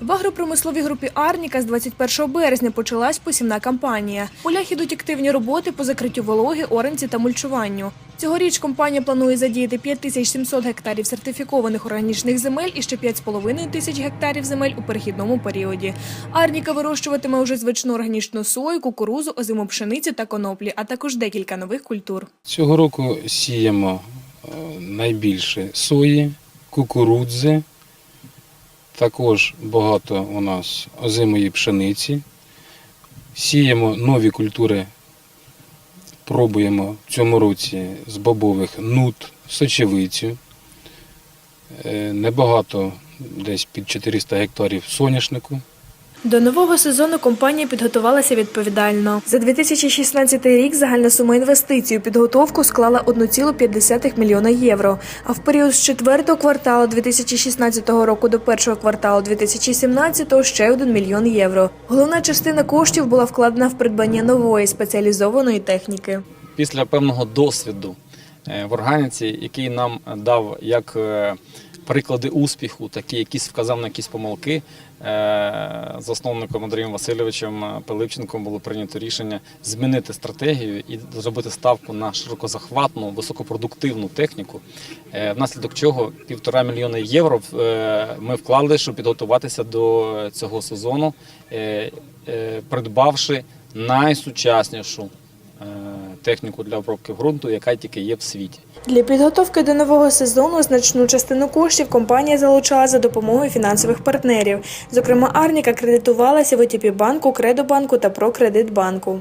В агропромисловій групі Арніка з 21 березня почалась посівна кампанія. Полях ідуть активні роботи по закриттю вологи, оренці та мульчуванню. Цьогоріч компанія планує задіяти 5700 гектарів сертифікованих органічних земель і ще 5,5 тисяч гектарів земель у перехідному періоді. Арніка вирощуватиме уже звичну органічну сою, кукурузу, озиму пшеницю та коноплі, а також декілька нових культур. Цього року сіємо е, найбільше сої, кукурудзи, також багато у нас озимої пшениці. Сіємо нові культури, пробуємо в цьому році з бобових нут, сочевицю. Е, Небагато, десь під 400 гектарів соняшнику. До нового сезону компанія підготувалася відповідально. За 2016 рік загальна сума інвестицій у підготовку склала 1,5 мільйона євро. А в період з четвертого кварталу 2016 року до першого кварталу 2017 ще 1 мільйон євро. Головна частина коштів була вкладена в придбання нової спеціалізованої техніки. після певного досвіду е, в органіці, який нам дав як е, приклади успіху, так і якісь вказав на якісь помилки. е, Засновником Андрієм Васильовичем Пилипченком було прийнято рішення змінити стратегію і зробити ставку на широкозахватну, високопродуктивну техніку, е, внаслідок чого півтора мільйона євро е, ми вклали, щоб підготуватися до цього сезону, е, е, придбавши найсучаснішу е, техніку для обробки ґрунту, яка тільки є в світі. Для підготовки до нового сезону значну частину коштів компанія залучала за допомогою фінансових партнерів. Зокрема, Арніка кредитувалася в ОТП банку, Кредобанку та Прокредитбанку.